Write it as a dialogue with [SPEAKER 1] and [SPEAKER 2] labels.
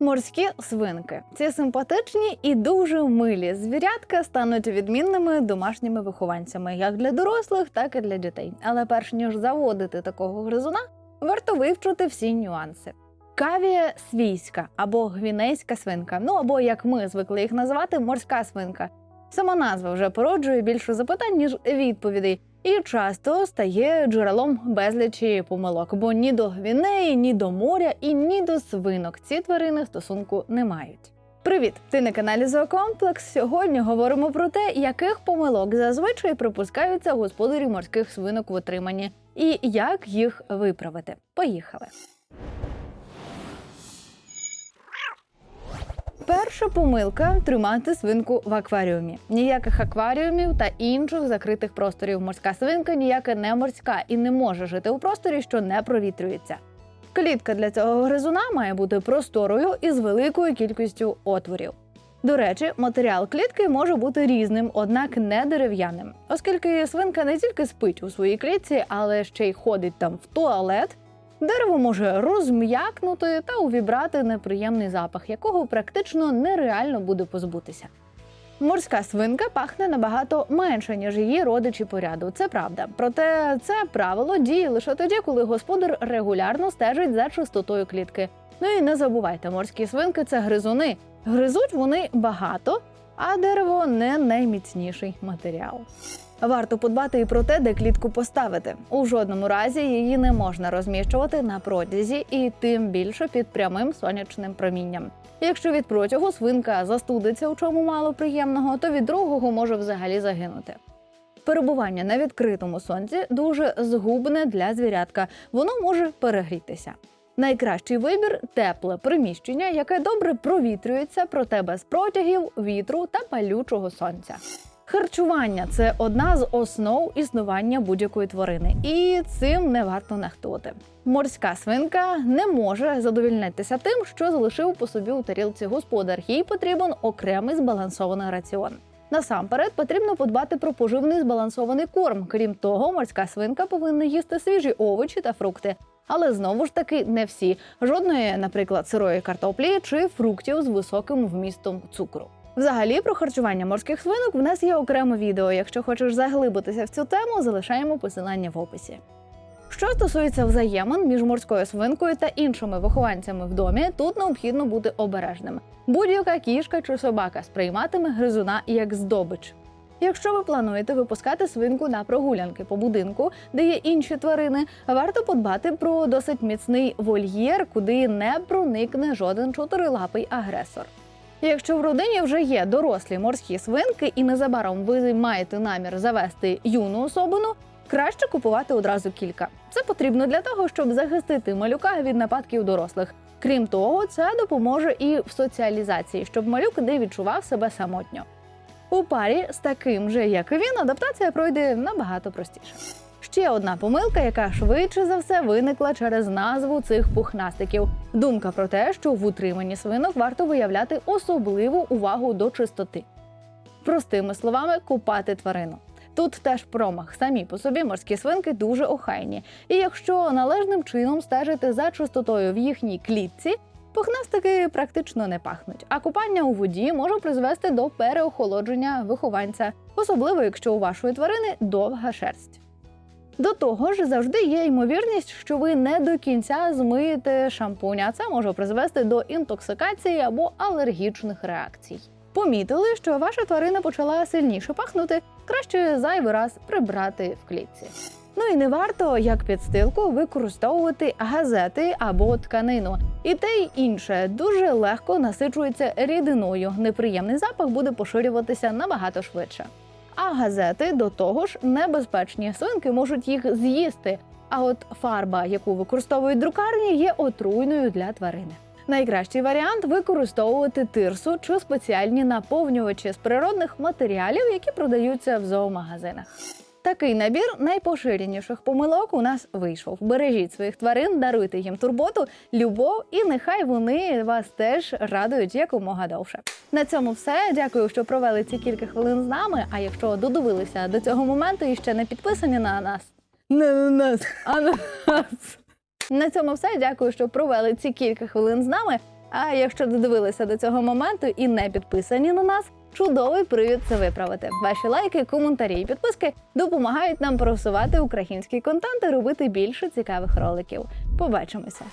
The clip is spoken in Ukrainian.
[SPEAKER 1] Морські свинки ці симпатичні і дуже милі звірятка стануть відмінними домашніми вихованцями як для дорослих, так і для дітей. Але перш ніж заводити такого гризуна, варто вивчити всі нюанси. Кавія свійська або гвінейська свинка, ну або як ми звикли їх називати, морська свинка. Сама назва вже породжує більше запитань, ніж відповідей, і часто стає джерелом безлічі помилок, бо ні до гвінеї, ні до моря і ні до свинок ці тварини стосунку не мають. Привіт! Ти на каналі Зоокомплекс. Сьогодні говоримо про те, яких помилок зазвичай припускаються господарі морських свинок в отриманні, і як їх виправити. Поїхали! Перша помилка тримати свинку в акваріумі. Ніяких акваріумів та інших закритих просторів. Морська свинка ніяка не морська і не може жити у просторі, що не провітрюється. Клітка для цього гризуна має бути просторою і з великою кількістю отворів. До речі, матеріал клітки може бути різним, однак не дерев'яним, оскільки свинка не тільки спить у своїй клітці, але ще й ходить там в туалет. Дерево може розм'якнути та увібрати неприємний запах, якого практично нереально буде позбутися. Морська свинка пахне набагато менше, ніж її родичі по ряду. Це правда. Проте це правило діє лише тоді, коли господар регулярно стежить за чистотою клітки. Ну і не забувайте, морські свинки це гризуни. Гризуть вони багато, а дерево не найміцніший матеріал. Варто подбати і про те, де клітку поставити. У жодному разі її не можна розміщувати на протязі і тим більше під прямим сонячним промінням. Якщо від протягу свинка застудиться, у чому мало приємного, то від другого може взагалі загинути. Перебування на відкритому сонці дуже згубне для звірятка, воно може перегрітися. Найкращий вибір тепле приміщення, яке добре провітрюється, проте без протягів, вітру та палючого сонця. Харчування це одна з основ існування будь-якої тварини, і цим не варто нехтувати. Морська свинка не може задовільнитися тим, що залишив по собі у тарілці господар. Їй потрібен окремий збалансований раціон. Насамперед потрібно подбати про поживний збалансований корм. Крім того, морська свинка повинна їсти свіжі овочі та фрукти. Але знову ж таки не всі жодної, наприклад, сирої картоплі чи фруктів з високим вмістом цукру. Взагалі про харчування морських свинок в нас є окреме відео. Якщо хочеш заглибитися в цю тему, залишаємо посилання в описі. Що стосується взаємин між морською свинкою та іншими вихованцями в домі, тут необхідно бути обережним. Будь-яка кішка чи собака сприйматиме гризуна як здобич. Якщо ви плануєте випускати свинку на прогулянки по будинку, де є інші тварини, варто подбати про досить міцний вольєр, куди не проникне жоден чотирилапий агресор. Якщо в родині вже є дорослі морські свинки, і незабаром ви маєте намір завести юну особину, краще купувати одразу кілька. Це потрібно для того, щоб захистити малюка від нападків дорослих. Крім того, це допоможе і в соціалізації, щоб малюк не відчував себе самотньо. У парі з таким же, як він, адаптація пройде набагато простіше. Ще одна помилка, яка швидше за все виникла через назву цих пухнастиків. Думка про те, що в утриманні свинок варто виявляти особливу увагу до чистоти. Простими словами, купати тварину. Тут теж промах. Самі по собі морські свинки дуже охайні. І якщо належним чином стежити за чистотою в їхній клітці, пухнастики практично не пахнуть. А купання у воді може призвести до переохолодження вихованця, особливо якщо у вашої тварини довга шерсть. До того ж, завжди є ймовірність, що ви не до кінця змиєте шампунь, а це може призвести до інтоксикації або алергічних реакцій. Помітили, що ваша тварина почала сильніше пахнути, краще зайвий раз прибрати в клітці. Ну і не варто як підстилку використовувати газети або тканину. І те й інше дуже легко насичується рідиною. Неприємний запах буде поширюватися набагато швидше. А газети до того ж небезпечні. Свинки можуть їх з'їсти. А от фарба, яку використовують друкарні, є отруйною для тварини. Найкращий варіант використовувати тирсу чи спеціальні наповнювачі з природних матеріалів, які продаються в зоомагазинах. Такий набір найпоширеніших помилок у нас вийшов. Бережіть своїх тварин, даруйте їм турботу, любов, і нехай вони вас теж радують якомога довше. На цьому все. Дякую, що провели ці кілька хвилин з нами. А якщо додивилися до цього моменту і ще не підписані на нас, не на нас, а на нас. На цьому все. Дякую, що провели ці кілька хвилин з нами. А якщо додивилися до цього моменту і не підписані на нас, чудовий привід це виправити. Ваші лайки, коментарі і підписки допомагають нам просувати український контент і робити більше цікавих роликів. Побачимося!